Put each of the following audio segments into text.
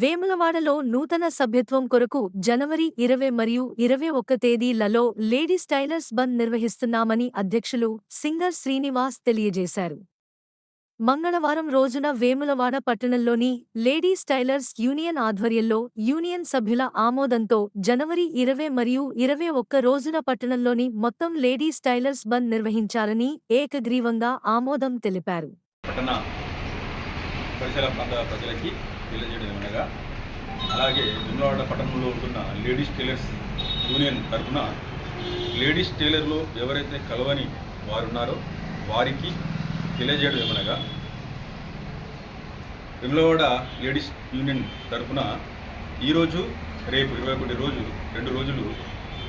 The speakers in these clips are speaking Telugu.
వేములవాడలో నూతన సభ్యత్వం కొరకు జనవరి ఇరవై మరియు ఇరవై ఒక్క తేదీలలో లేడీ స్టైలర్స్ బంద్ నిర్వహిస్తున్నామని అధ్యక్షులు సింగర్ శ్రీనివాస్ తెలియజేశారు. మంగళవారం రోజున వేములవాడ పట్టణంలోని లేడీ స్టైలర్స్ యూనియన్ ఆధ్వర్యంలో యూనియన్ సభ్యుల ఆమోదంతో జనవరి ఇరవై మరియు ఇరవై ఒక్క రోజున పట్టణంలోని మొత్తం లేడీ స్టైలర్స్ బంద్ నిర్వహించాలని ఏకగ్రీవంగా ఆమోదం తెలిపారు. తెలియజేయడం ఏమనగా అలాగే విమలవాడ పట్టణంలో ఉంటున్న లేడీస్ టైలర్స్ యూనియన్ తరఫున లేడీస్ టైలర్లో ఎవరైతే కలవని వారు ఉన్నారో వారికి తెలియజేయడం ఏమనగా విమలవాడ లేడీస్ యూనియన్ తరఫున ఈరోజు రేపు ఇరవై ఒకటి రోజు రెండు రోజులు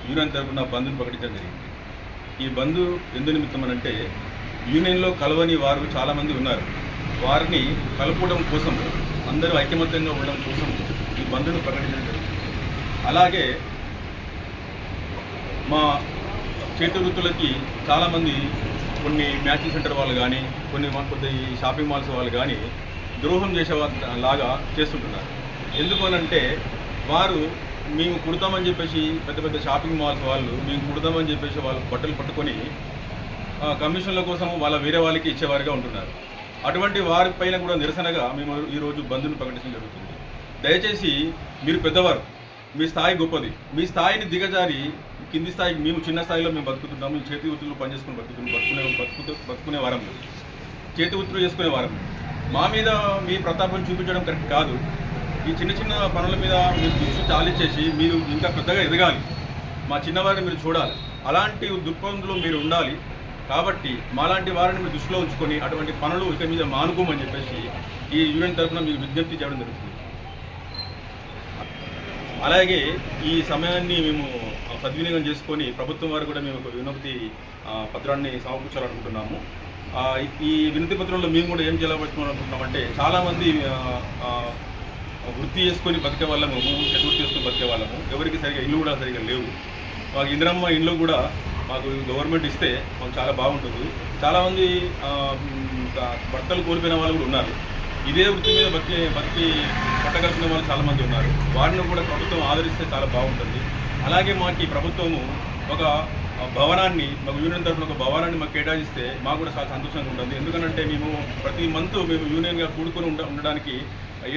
యూనియన్ తరఫున బంద్ను ప్రకటించడం జరిగింది. ఈ బంద్ ఎందు నిమిత్తం అంటే యూనియన్లో కలవని వారు చాలామంది ఉన్నారు. వారిని కలుపుకోవడం కోసం అందరూ ఐకమత్యంగా ఉండడం కోసం ఈ బంద్ను ప్రకటించడం జరుగుతుంది అలాగే మా చేతి వృత్తులకి చాలామంది కొన్ని మ్యాచింగ్ సెంటర్ వాళ్ళు కానీ కొన్ని కొద్ది షాపింగ్ మాల్స్ వాళ్ళు కానీ ద్రోహం చేసే లాగా చేస్తుంటున్నారు. ఎందుకనంటే వారు మేము కుడతామని చెప్పేసి పెద్ద పెద్ద షాపింగ్ మాల్స్ వాళ్ళు మేము కుడతామని చెప్పేసి వాళ్ళు బట్టలు పట్టుకొని కమిషన్ల కోసం వాళ్ళ వేరే వాళ్ళకి ఇచ్చేవారుగా ఉంటున్నారు. అటువంటి వారి పైన కూడా నిరసనగా మేము ఈరోజు బంద్ను ప్రకటించడం జరుగుతుంది. దయచేసి మీరు పెద్దవారు మీ స్థాయి గొప్పది. మీ స్థాయిని దిగజారి కింది స్థాయికి మేము చిన్న స్థాయిలో మేము బతుకుతున్నాము మేము చేతి వృత్తులు పనిచేసుకుని బతుకుతున్నాం బతుకునే బతుకుతూ బతుకునే వారం చేతి వృత్తులు చేసుకునే వారం మా మీద మీ ప్రతాపం చూపించడం కరెక్ట్ కాదు. ఈ చిన్న చిన్న పనుల మీద మీరు దృష్టి చాలించేసి మీరు ఇంకా పెద్దగా ఎదగాలి. మా చిన్నవారిని మీరు చూడాలి. అలాంటి దృక్పథంలో మీరు ఉండాలి. కాబట్టి మాలాంటి వారిని మీరు దృష్టిలో ఉంచుకొని అటువంటి పనులు ఇక మీద మానుకోమని చెప్పేసి ఈ యూనియన్ తరఫున మీకు విజ్ఞప్తి చేయడం జరుగుతుంది. అలాగే ఈ సమయాన్ని మేము సద్వినియోగం చేసుకొని ప్రభుత్వం వారు కూడా మేము ఒక వినతి పత్రాన్ని సమర్పించాలనుకుంటున్నాము ఈ వినతి పత్రంలో మేము కూడా ఏం చేయాలనుకుంటున్నామంటే చాలామంది వృత్తి చేసుకొని బతికే వాళ్ళము చతుర్థి చేసుకొని బతికే వాళ్ళము. ఎవరికి సరిగా ఇల్లు కూడా సరిగా లేవు. మాకు ఇందిరమ్మ ఇండ్లు కూడా మాకు గవర్నమెంట్ ఇస్తే మాకు చాలా బాగుంటుంది. చాలామంది భర్తలు కోల్పోయిన వాళ్ళు కూడా ఉన్నారు. ఇదే వృత్తి మీద బతికి బతికి పట్టగలిపిన వాళ్ళు చాలామంది ఉన్నారు. వారిని కూడా ప్రభుత్వం ఆదరిస్తే చాలా బాగుంటుంది. అలాగే మాకు ఈ ప్రభుత్వము ఒక భవనాన్ని మాకు యూనియన్ తరఫున ఒక భవనాన్ని మాకు కేటాయిస్తే మాకు కూడా చాలా సంతోషంగా ఉంటుంది. ఎందుకంటే మేము ప్రతి మంత్ మేము యూనియన్గా కూడుకొని ఉండ ఉండడానికి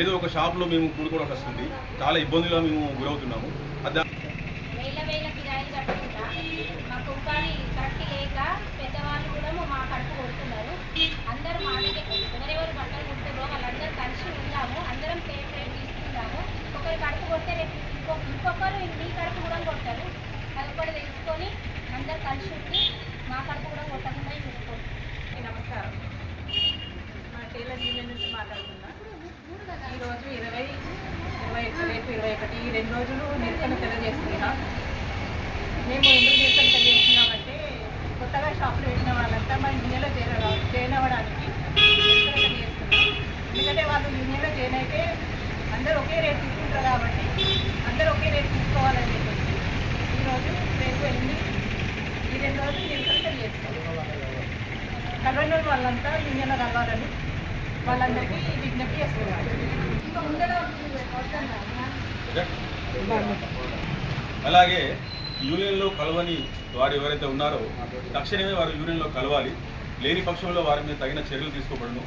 ఏదో ఒక షాప్లో మేము కూడుకోవడం వస్తుంది. చాలా ఇబ్బందులుగా మేము గురవుతున్నాము. అది వేల వేల కిరాయిలు కట్టుకుంటా. మాకు ఉపాధి కరెక్ట్ లేక పెద్దవాళ్ళు కూడా మా కడుపు కొడుతున్నారు. అందరూ మాటకే ఎవరెవరు బట్టలు కుడుతున్నారో వాళ్ళందరూ కలిసి ఉందాము అందరం సేమ్ రేట్ తీసుకుందాము ఒకరు కడుపు కొడితే రేపు ఇంకో ఇంకొకరు మీ కడుపు కూడా కొడతారు. అది కూడా తెలుసుకొని అందరు కలిసి ఉండి మా కడుపు కూడా కొట్టకుండా చూసుకోండి. నమస్కారం. మా టైలర్ యూనియన్ నుంచి మాట్లాడుతున్నా. ఈరోజు ఇరవై ఇరవై ఒకటి రేపు ఇరవై ఒకటి ఈ రెండు రోజులు నిరసన తెలియజేస్తున్నాం. మేము ఎందుకు నిరసన తెలియజేస్తున్నామంటే కొత్తగా షాపులు పెట్టిన వాళ్ళంతా మా యూనియన్లో చేర జాయిన్ అవ్వడానికి నిరసన ఎందుకంటే వాళ్ళు యూనియన్లో జాయిన్ అయితే అందరూ ఒకే రేట్ తీసుకుంటారు కాబట్టి అందరూ ఒకే రేట్ తీసుకోవాలని చెప్పేసి ఈరోజు రేపు వెళ్ళి ఈ రెండు రోజులు నిరసన తెలియజేస్తాం కలవని వాళ్ళంతా యూనియన్లో కలవాలని వాళ్ళందరికీ విజ్ఞప్తి చేస్తున్నారు అలాగే యూనియన్లో కలవని వారు ఎవరైతే ఉన్నారో తక్షణమే వారు యూనియన్లో కలవాలి. లేని పక్షంలో వారి మీద తగిన చర్యలు తీసుకోబడను.